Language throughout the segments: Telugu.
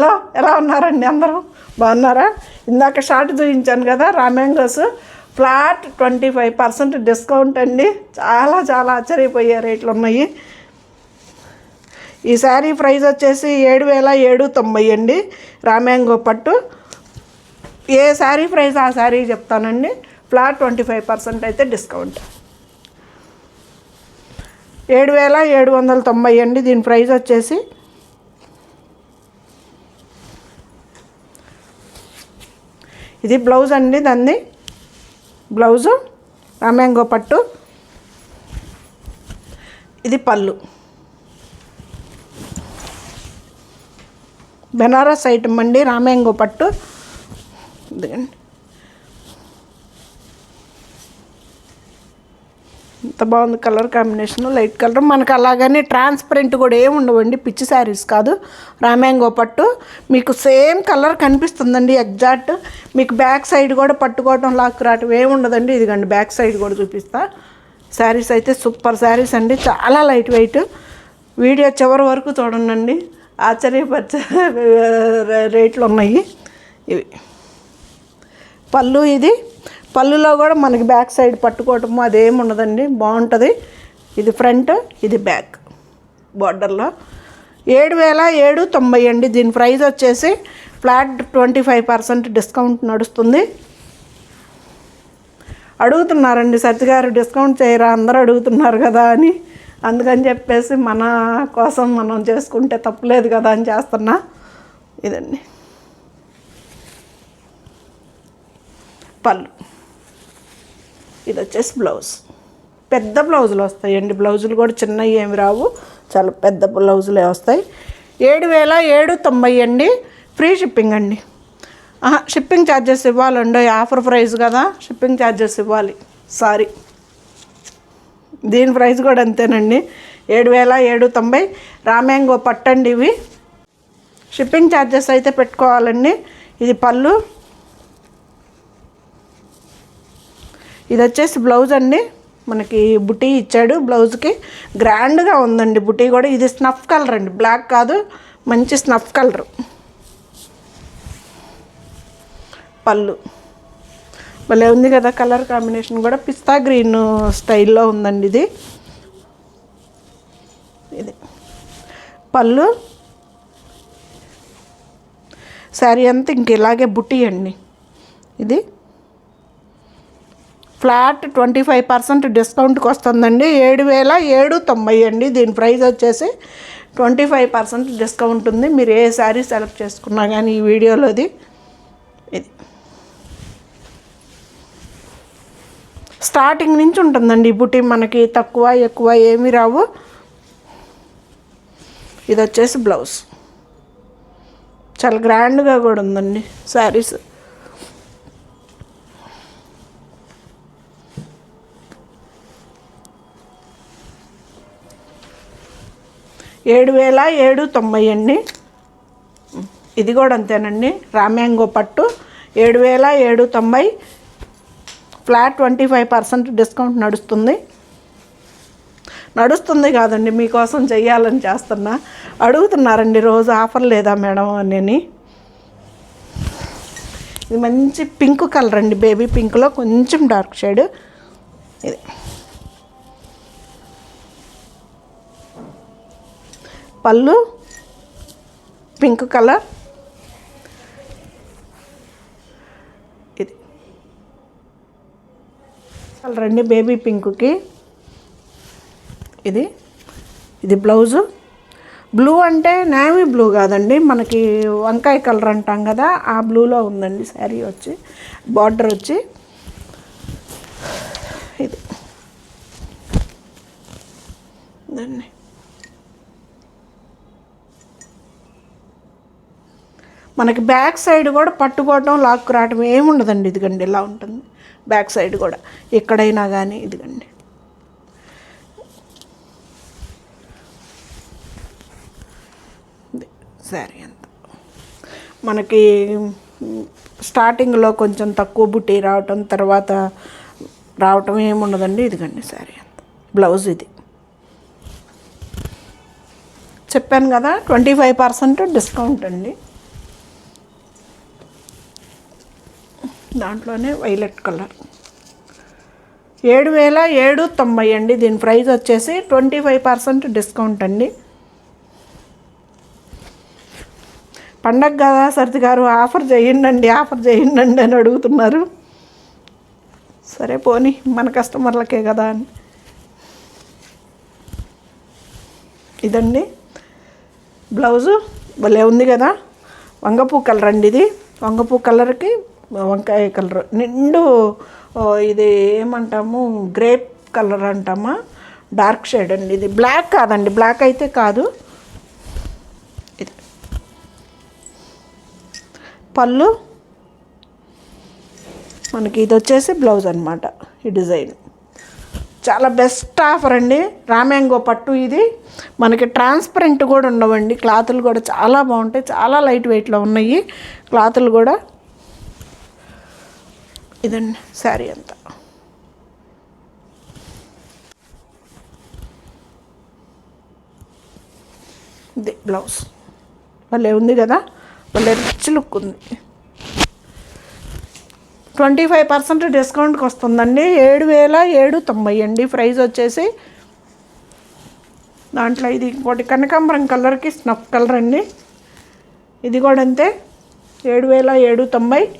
హలో ఎలా ఉన్నారండి అందరూ? బాగున్నారా? ఇందాక షార్ట్ చూపించాను కదా raw mangoes flat twenty five percent discount అండి. చాలా చాలా ఆశ్చర్యపోయే రేట్లు ఉన్నాయి. ఈ శారీ ప్రైస్ వచ్చేసి ఏడు వేల ఏడు తొంభై అండి రామ్యాంగో పట్టు. ఏ శారీ ప్రైస్ ఆ శారీ చెప్తానండి? ఫ్లాట్ ట్వంటీ ఫైవ్ పర్సెంట్ అయితే డిస్కౌంట్. ఏడు వేల ఏడు వందల తొంభై అండి దీని ప్రైస్ వచ్చేసి ఇది బ్లౌజ్ అండి దాన్ని బ్లౌజు రామ్యాంగో పట్టు. ఇది పళ్ళు. బెనారస్ ఐటమ్ అండి రామ్యాంగో పట్టు. ఇదిగండి. ఎంత బాగుంది కలర్ కాంబినేషన్ లైట్ కలర్. మనకు అలాగని ట్రాన్స్పరెంట్ కూడా ఏమి ఉండవండి పిచ్చి శారీస్ కాదు. రామ్యాంగో పట్టు. మీకు సేమ్ కలర్ కనిపిస్తుందండి ఎగ్జాక్ట్. మీకు బ్యాక్ సైడ్ కూడా పట్టుకోవటం లాక్ రావటం ఏమి ఉండదండి. ఇదిగండి బ్యాక్ సైడ్ కూడా చూపిస్తా. శారీస్ అయితే సూపర్ శారీస్ అండి చాలా లైట్ వెయిట్. వీడియో చివరి వరకు చూడండి ఆశ్చర్యపరిచే రేట్లు ఉన్నాయి. ఇవి. పళ్ళు ఇది. పళ్ళులో కూడా మనకి బ్యాక్ సైడ్ పట్టుకోవటము అదేం ఉండదండి బాగుంటుంది. ఇది ఫ్రంట్ ఇది బ్యాక్ బార్డర్లో ఏడు వేల ఏడు తొంభై అండి దీని ప్రైస్ వచ్చేసి flat twenty five percent discount నడుస్తుంది. అడుగుతున్నారండి సత్యగారు డిస్కౌంట్ చేయరా? అందరూ అడుగుతున్నారు కదా అని. అందుకని చెప్పేసి మన కోసం మనం చేసుకుంటే తప్పులేదు కదా అని చేస్తున్నా. ఇదండి. పళ్ళు. ఇది వచ్చేసి బ్లౌజ్. పెద్ద బ్లౌజులు వస్తాయండి బ్లౌజులు కూడా చిన్నవి ఏమి రావు. చాలా పెద్ద బ్లౌజులే వస్తాయి. ఏడు వేల ఏడు తొంభై అండి. ఫ్రీ షిప్పింగ్ అండి. షిప్పింగ్ ఛార్జెస్ ఇవ్వాలండి. ఆఫర్ ప్రైస్ కదా. షిప్పింగ్ ఛార్జెస్ ఇవ్వాలి. సారీ దీని ప్రైస్ కూడా అంతేనండి. ఏడు వేల ఏడు తొంభై రామ్యాంగో పట్టండి ఇవి. షిప్పింగ్ ఛార్జెస్ అయితే పెట్టుకోవాలండి. ఇది పళ్ళు. ఇది వచ్చేసి బ్లౌజ్ అండి. మనకి బుటీ ఇచ్చాడు. బ్లౌజ్కి గ్రాండ్గా ఉందండి బుటీ కూడా. ఇది స్నఫ్ కలర్ అండి. బ్లాక్ కాదు మంచి స్నఫ్ కలర్. పళ్ళు. భలే ఉంది కదా కలర్ కాంబినేషన్ కూడా. పిస్తా గ్రీన్ స్టైల్లో ఉందండి ఇది. ఇది. పళ్ళు. శారీ అంతా ఇంక ఇలాగే బుటీ అండి. ఇది. ఫ్లాట్ ట్వంటీ ఫైవ్ పర్సెంట్ డిస్కౌంట్కి వస్తుందండి. ఏడు వేల ఏడు తొంభై అండి. దీని ప్రైస్ వచ్చేసి ట్వంటీ ఫైవ్ పర్సెంట్ డిస్కౌంట్ ఉంది. మీరు ఏ శారీ సెలెక్ట్ చేసుకున్నా కానీ ఈ వీడియోలోది ఇది. స్టార్టింగ్ నుంచి ఉంటుందండి. బుటీ మనకి తక్కువ ఎక్కువ ఏమీ రావు. ఇది వచ్చేసి బ్లౌజ్. చాలా గ్రాండ్గా కూడా ఉందండి శారీస్. ఏడు వేల ఏడు తొంభై అండి ఇది కూడా అంతేనండి. రామ్యాంగో పట్టు. ఏడు వేల ఏడు తొంభై flat twenty five percent discount నడుస్తుంది. నడుస్తుంది కాదండి మీకోసం చెయ్యాలని చేస్తున్నా. అడుగుతున్నారండి రోజు ఆఫర్ లేదా మేడం అని ఇది మంచి పింక్ కలర్ అండి బేబీ పింక్లో కొంచెం డార్క్ షేడ్. ఇది. పళ్ళు పింక్ కలర్. ఇది. చాలా రండి బేబీ పింక్కి. ఇది. ఇది బ్లౌజు. బ్లూ అంటే నేవీ బ్లూ కాదండి. మనకి వంకాయ కలర్ అంటాం కదా ఆ బ్లూలో ఉందండి శారీ వచ్చి బార్డర్ వచ్చి. ఇది. దాన్ని మనకి బ్యాక్ సైడ్ కూడా పట్టుకోవటం లాక్కు రావటం ఏముండదండి ఇదిగండి ఇలా ఉంటుంది. బ్యాక్ సైడ్ కూడా. ఎక్కడైనా కానీ ఇదిగండి. శారీ అంత. మనకి స్టార్టింగ్లో కొంచెం తక్కువ బుట్టి రావటం తర్వాత రావటం ఏముండదండి ఇదిగండి శారీ అంత. బ్లౌజ్ ఇది. చెప్పాను కదా ట్వంటీ ఫైవ్ పర్సెంట్ డిస్కౌంట్ అండి. దాంట్లోనే వైలెట్ కలర్. ఏడు వేల ఏడు తొంభై అండి. దీని ప్రైస్ వచ్చేసి ట్వంటీ ఫైవ్ పర్సెంట్ డిస్కౌంట్ అండి. పండగ కదా సర్ది గారు ఆఫర్ చేయండి ఆఫర్ చేయండి అని అడుగుతున్నారు. సరే పోనీ మన కస్టమర్లకే కదా అని. ఇదండి. బ్లౌజు భలే ఉంది కదా. వంగపూ కలర్ అండి ఇది. వంగపూ కలర్కి వంకాయ కలర్ నిండు ఇది ఏమంటాము? గ్రేప్ కలర్ అంటామా? డార్క్ షేడ్ అండి. ఇది బ్లాక్ కాదండి. బ్లాక్ అయితే కాదు. ఇది. పళ్ళు. మనకి ఇది వచ్చేసి బ్లౌజ్ అనమాట ఈ డిజైన్. చాలా బెస్ట్ ఆఫర్ అండి. రామ్యాంగో పట్టు ఇది. మనకి ట్రాన్స్పరెంట్ కూడా ఉండవండి. క్లాతులు కూడా చాలా బాగుంటాయి. చాలా లైట్ వెయిట్లో ఉన్నాయి. క్లాతులు కూడా. ఇదండి శారీ అంతా. ఇది బ్లౌజ్. భలే ఉంది కదా? భలే రిచ్ లుక్ ఉంది. ట్వంటీ ఫైవ్ పర్సెంట్ డిస్కౌంట్కి వస్తుందండి. ఏడు వేల ఏడు తొంభై అండి. ప్రైస్ వచ్చేసి దాంట్లో ఇది ఇంకోటి కనకాంబరం కలర్కి స్నఫ్ కలర్ అండి. ఇది కూడా అంతే. ఏడు వేల ఏడు తొంభై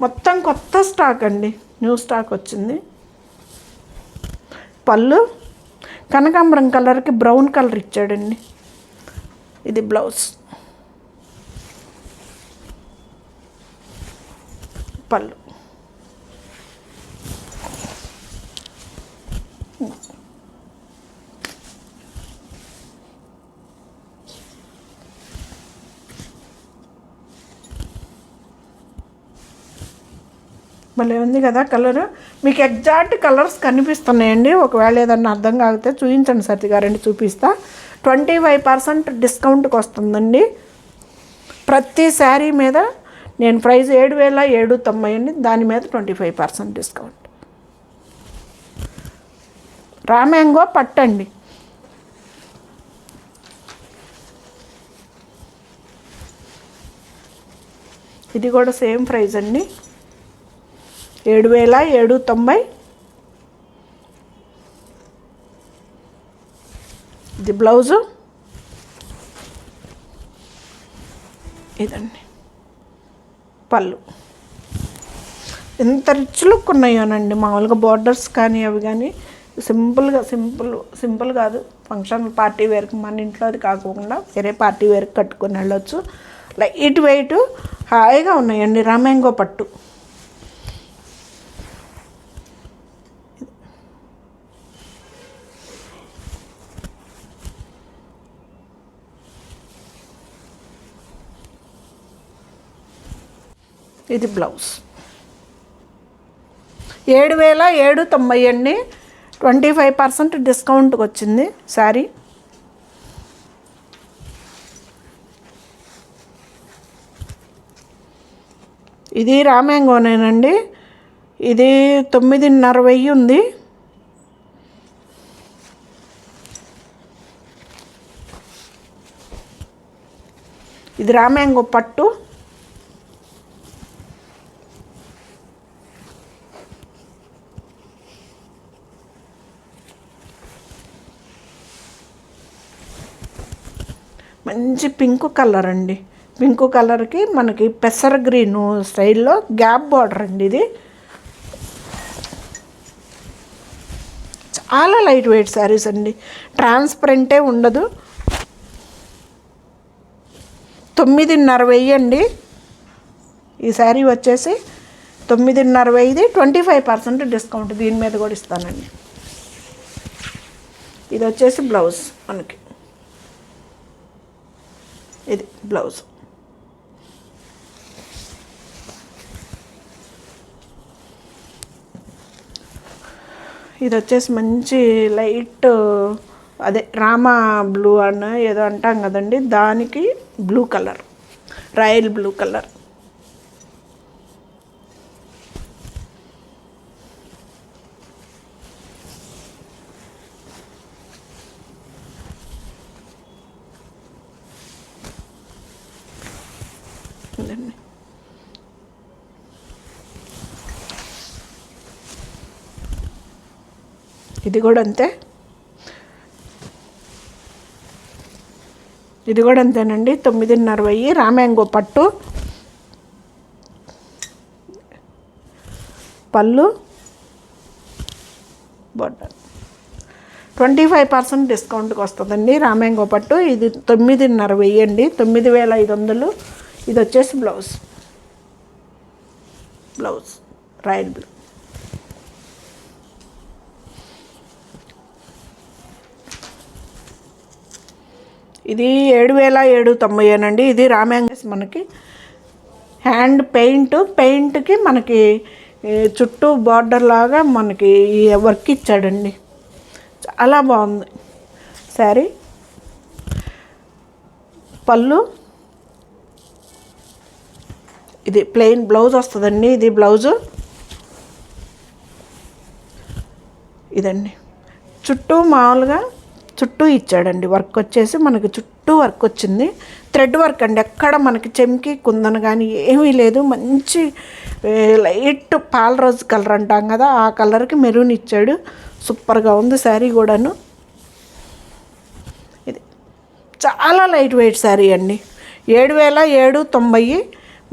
మొత్తం కొత్త స్టాక్ అండి. న్యూ స్టాక్ వచ్చింది. పళ్ళు కనకాంబరం కలర్కి బ్రౌన్ కలర్ ఇచ్చాడండి. ఇది బ్లౌజ్. పళ్ళు. భలే ఉంది కదా కలరు. మీకు ఎగ్జాక్ట్ కలర్స్ కనిపిస్తున్నాయండి. ఒకవేళ ఏదన్నా అర్థం కాకపోతే చూపించండి సత్య గారండి చూపిస్తా. ట్వంటీ ఫైవ్ పర్సెంట్ డిస్కౌంట్కి వస్తుందండి. ప్రతి శారీ మీద నేను ప్రైస్ ఏడు వేల ఏడు తొంభై అండి. దాని మీద twenty five percent discount. Raw mango పట్టండి ఇది కూడా సేమ్ ప్రైస్ అండి. ఏడు వేల ఏడు తొంభై ఇది బ్లౌజు. ఇదండి. పళ్ళు. ఎంత రిచ్ లుక్ ఉన్నాయోనండి. మామూలుగా బార్డర్స్ కానీ అవి కానీ సింపుల్గా సింపుల్ సింపుల్ కాదు. ఫంక్షన్ పార్టీ వేర్కి మన ఇంట్లో అది కాకుండా వేరే పార్టీ వేర్కి కట్టుకొని వెళ్ళొచ్చు. లైట్ వెయిట్ హాయిగా ఉన్నాయండి. రామ్యాంగో పట్టు. ఇది బ్లౌజ్. ఏడు వేల ఏడు తొంభై అండి ట్వంటీ ఫైవ్ పర్సెంట్ డిస్కౌంట్కి వచ్చింది శారీ. ఇది రామ్యాంగోనేనండి. ఇది తొమ్మిదిన్నర వెయ్యి ఉంది. ఇది రామ్యాంగో పట్టు. మంచి పింక్ కలర్ అండి. పింక్ కలర్కి మనకి పెసర గ్రీన్ స్టైల్లో గ్యాప్ బార్డర్ అండి ఇది. చాలా లైట్ వెయిట్ శారీస్ అండి. ట్రాన్స్పరెంటే ఉండదు. తొమ్మిదిన్నర వెయ్యి అండి. ఈ శారీ వచ్చేసి తొమ్మిదిన్నర వెయ్యిది ట్వంటీ ఫైవ్ పర్సెంట్ డిస్కౌంట్ దీని మీద కూడా ఇస్తానండి. ఇది వచ్చేసి బ్లౌజ్ మనకి. ఇది బ్లౌజ్. ఇది వచ్చేసి మంచి లైట్ అదే రామా బ్లూ అన్న ఏదో అంటాం కదండి దానికి blue colour royal blue colour. ఇది కూడా అంతే? ఇది కూడా అంతేనండి. తొమ్మిదిన్నర వెయ్యి. రామ్యాంగో పట్టు. పళ్ళు. బొడ్డ ట్వంటీ ఫైవ్ పర్సెంట్ డిస్కౌంట్కి వస్తుందండి రామ్యాంగో పట్టు. ఇది తొమ్మిదిన్నర వెయ్యి అండి. తొమ్మిది వేల ఐదు వందలు. ఇది వచ్చేసి బ్లౌజ్. బ్లౌజ్. రాయల్ బ్లూ ఇది ఏడు వేల ఏడు తొంభై ఏనండి ఇది రామ్యాంగస్ మనకి హ్యాండ్ పెయింట్. పెయింట్కి మనకి చుట్టూ బార్డర్ లాగా మనకి ఈ వర్క్ ఇచ్చాడండి. చాలా బాగుంది. శారీ పళ్ళు. ఇది ప్లెయిన్ బ్లౌజ్ వస్తుందండి. ఇది బ్లౌజు. ఇదండి. చుట్టూ మామూలుగా చుట్టూ ఇచ్చాడండి. వర్క్ వచ్చేసి మనకి చుట్టూ వర్క్ వచ్చింది. థ్రెడ్ వర్క్ అండి. ఎక్కడ మనకి చెమ్కి కుందన కానీ ఏమీ లేదు. మంచి లైట్ పాల రోజు కలర్ అంటాం కదా ఆ కలర్కి మెరూన్ ఇచ్చాడు. సూపర్గా ఉంది శారీ కూడాను. ఇది చాలా లైట్ వెయిట్ శారీ అండి. ఏడు వేల ఏడు తొంభై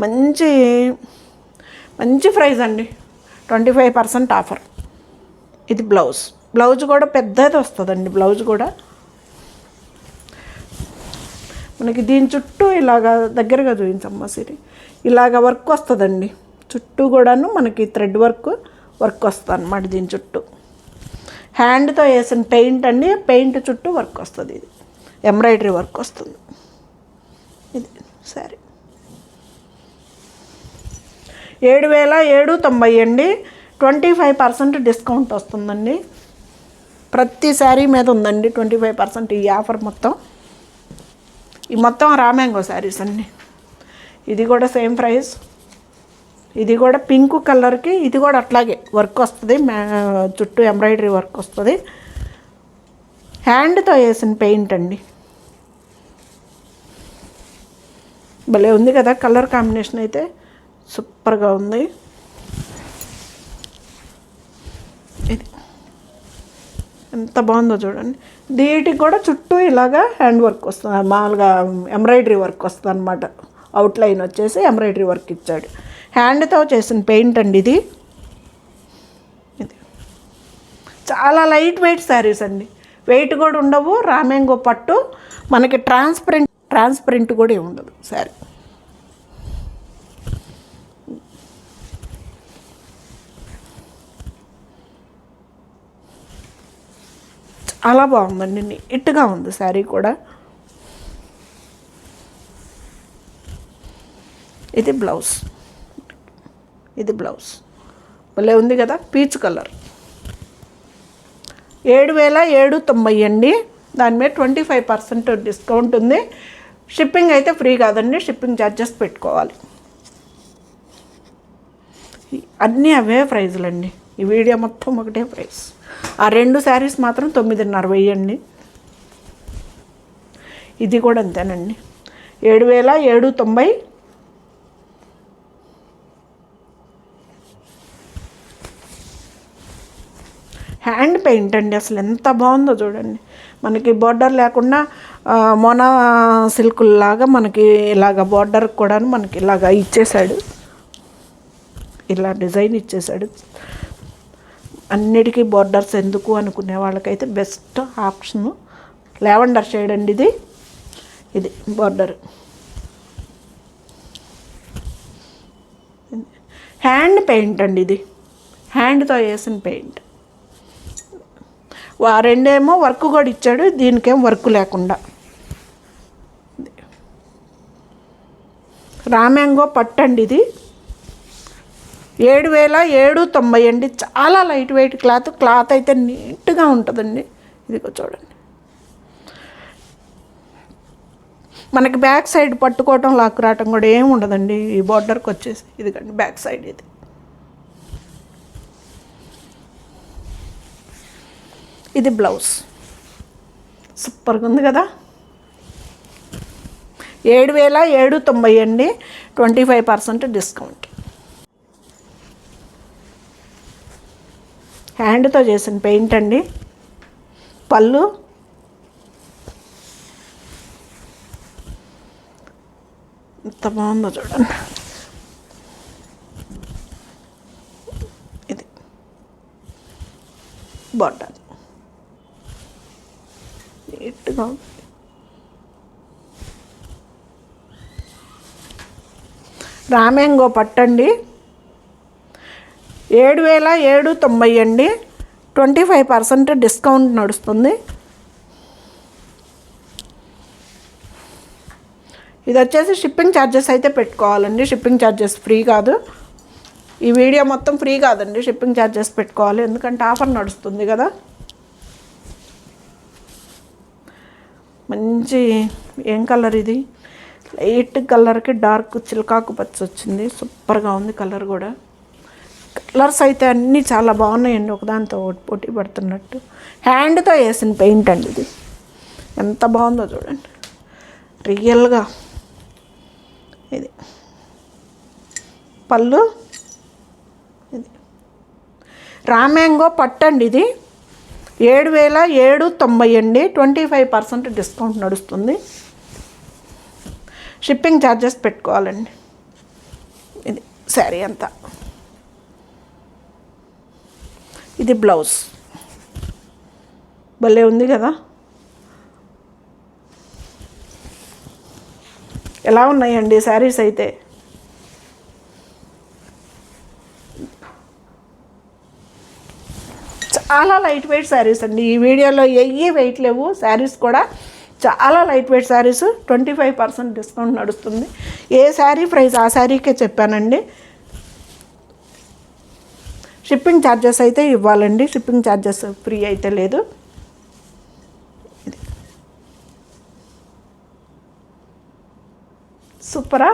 మంచి మంచి ప్రైస్ అండి. Twenty five percent offer. ఇది బ్లౌజ్. బ్లౌజ్ కూడా పెద్దది వస్తుందండి బ్లౌజ్ కూడా. మనకి దీని చుట్టూ ఇలాగా దగ్గరగా చూపించమ్మా సిరి. ఇలాగ వర్క్ వస్తుందండి. చుట్టూ కూడాను మనకి థ్రెడ్ వర్క్ వర్క్ వస్తుంది అనమాట దీని చుట్టూ. హ్యాండ్తో వేసిన పెయింట్ అండి పెయింట్ చుట్టూ వర్క్ వస్తుంది ఇది. ఎంబ్రాయిడరీ వర్క్ వస్తుంది. ఇది సరే. ఏడు వేల ఏడు తొంభై అండి ట్వంటీ ఫైవ్ పర్సెంట్ డిస్కౌంట్ వస్తుందండి. ప్రతి శారీ మీద ఉందండి ట్వంటీ ఫైవ్ పర్సెంట్ ఈ ఆఫర్ మొత్తం. ఈ మొత్తం రామ్యాంగో శారీస్ అన్నీ. ఇది కూడా సేమ్ ప్రైస్. ఇది కూడా పింక్ కలర్కి ఇది కూడా అట్లాగే వర్క్ వస్తుంది. చుట్టూ ఎంబ్రాయిడరీ వర్క్ వస్తుంది. హ్యాండ్తో వేసిన పెయింట్ అండి. భలే ఉంది కదా కలర్ కాంబినేషన్ అయితే. సూపర్గా ఉంది. ఎంత బాగుందో చూడండి దీటికి కూడా చుట్టూ ఇలాగా హ్యాండ్ వర్క్ వస్తుంది. మామూలుగా ఎంబ్రాయిడరీ వర్క్ వస్తుంది అనమాట అవుట్లైన్ వచ్చేసి ఎంబ్రాయిడరీ వర్క్ ఇచ్చాడు. హ్యాండ్తో చేసిన పెయింట్ అండి ఇది. ఇది. చాలా లైట్ వెయిట్ శారీస్ అండి. వెయిట్ కూడా ఉండవు రామేంగో పట్టు. మనకి ట్రాన్స్పరెంట్ ట్రాన్స్పరెంట్ కూడా ఏమి ఉండదు శారీ. చాలా బాగుందండి. నీట్గా ఉంది శారీ కూడా. ఇది బ్లౌజ్. ఇది బ్లౌజ్. భలే ఉంది కదా పీచ్ కలర్. ఏడు వేల ఏడు తొంభై అండి. దాని మీద ట్వంటీ ఫైవ్ పర్సెంట్ డిస్కౌంట్ ఉంది. షిప్పింగ్ అయితే ఫ్రీ కాదండి షిప్పింగ్ ఛార్జెస్ పెట్టుకోవాలి. అన్నీ అవే ప్రైజులు అండి ఈ వీడియో మొత్తం ఒకటే ప్రైస్. ఆ రెండు శారీస్ మాత్రం తొమ్మిదిన్నర వెయ్యండి. ఇది కూడా అంతేనండి. ఏడు వేల ఏడు తొంభై హ్యాండ్ పెయింట్ అండి అసలు ఎంత బాగుందో చూడండి. మనకి బార్డర్ లేకుండా మొనా సిల్కుల్లాగా మనకి ఇలాగ బార్డర్ కూడా మనకి ఇలాగ ఇచ్చేసాడు ఇలా డిజైన్ ఇచ్చేసాడు అన్నిటికీ బోర్డర్స్ ఎందుకు అనుకునే వాళ్ళకైతే బెస్ట్ ఆప్షను లెవెండర్ షేడ్ అండి ఇది. ఇది బోర్డర్ హ్యాండ్ పెయింట్ అండి ఇది. హ్యాండ్తో వేసిన పెయింట్ వా రెండేమో వర్క్ కూడా ఇచ్చాడు దీనికేం వర్క్ లేకుండా. రామ్యాంగో పట్టండి ఇది. ఏడు వేల ఏడు తొంభై అండి. చాలా లైట్ వెయిట్ క్లాత్. క్లాత్ అయితే నీట్గా ఉంటుందండి. ఇదిగో చూడండి. మనకి బ్యాక్ సైడ్ పట్టుకోవటం లాక్ రావటం కూడా ఏమి ఉండదండి. ఈ బార్డర్కి వచ్చేసి ఇదిగండి బ్యాక్ సైడ్ ఇది. ఇది బ్లౌజ్. సూపర్గా ఉంది కదా? ఏడు వేల ఏడు తొంభై అండి. Twenty five percent discount. హ్యాండ్తో చేసిన పెయింట్ అండి. పళ్ళు. ఎంత బాగుందో చూడండి. ఇది. బాటల్ నీట్గా ఉంది. రామ్యాంగో పట్టండి. ఏడు వేల ఏడు తొంభై అండి. ట్వంటీ ఫైవ్ పర్సెంట్ డిస్కౌంట్ నడుస్తుంది. ఇది వచ్చేసి షిప్పింగ్ ఛార్జెస్ అయితే పెట్టుకోవాలండి. షిప్పింగ్ ఛార్జెస్ ఫ్రీ కాదు. ఈ వీడియో మొత్తం ఫ్రీ కాదండి. షిప్పింగ్ ఛార్జెస్ పెట్టుకోవాలి. ఎందుకంటే ఆఫర్ నడుస్తుంది కదా. మంచి ఏం కలర్ ఇది? లైట్ కలర్కి డార్క్ చిల్కాకు పచ్చ వచ్చింది. సూపర్గా ఉంది కలర్ కూడా. కలర్స్ అయితే అన్నీ చాలా బాగున్నాయండి ఒకదానితో ఒకటి పోటీ పడుతున్నట్టు. హ్యాండ్తో వేసిన పెయింట్ అండి ఇది. ఎంత బాగుందో చూడండి. రియల్గా ఇది. పళ్ళు. ఇది. రామ్యాంగో పట్టండి ఇది ఏడు వేల ఏడు తొంభై అండి. ట్వంటీ ఫైవ్ పర్సెంట్ డిస్కౌంట్ నడుస్తుంది. షిప్పింగ్ ఛార్జెస్ పెట్టుకోవాలండి. ఇది శారీ అంతా. ఇది బ్లౌజ్. భలే ఉంది కదా? ఎలా ఉన్నాయండి శారీస్ అయితే? చాలా లైట్ వెయిట్ శారీస్ అండి. ఈ వీడియోలో ఏ వెయిట్ లేవు. శారీస్ కూడా చాలా light weight saris. Twenty five percent discount నడుస్తుంది. ఏ శారీ ప్రైస్ ఆ శారీకే చెప్పానండి. షిప్పింగ్ ఛార్జెస్ అయితే ఇవ్వాలండి. షిప్పింగ్ ఛార్జెస్ ఫ్రీ అయితే లేదు. సూపరా?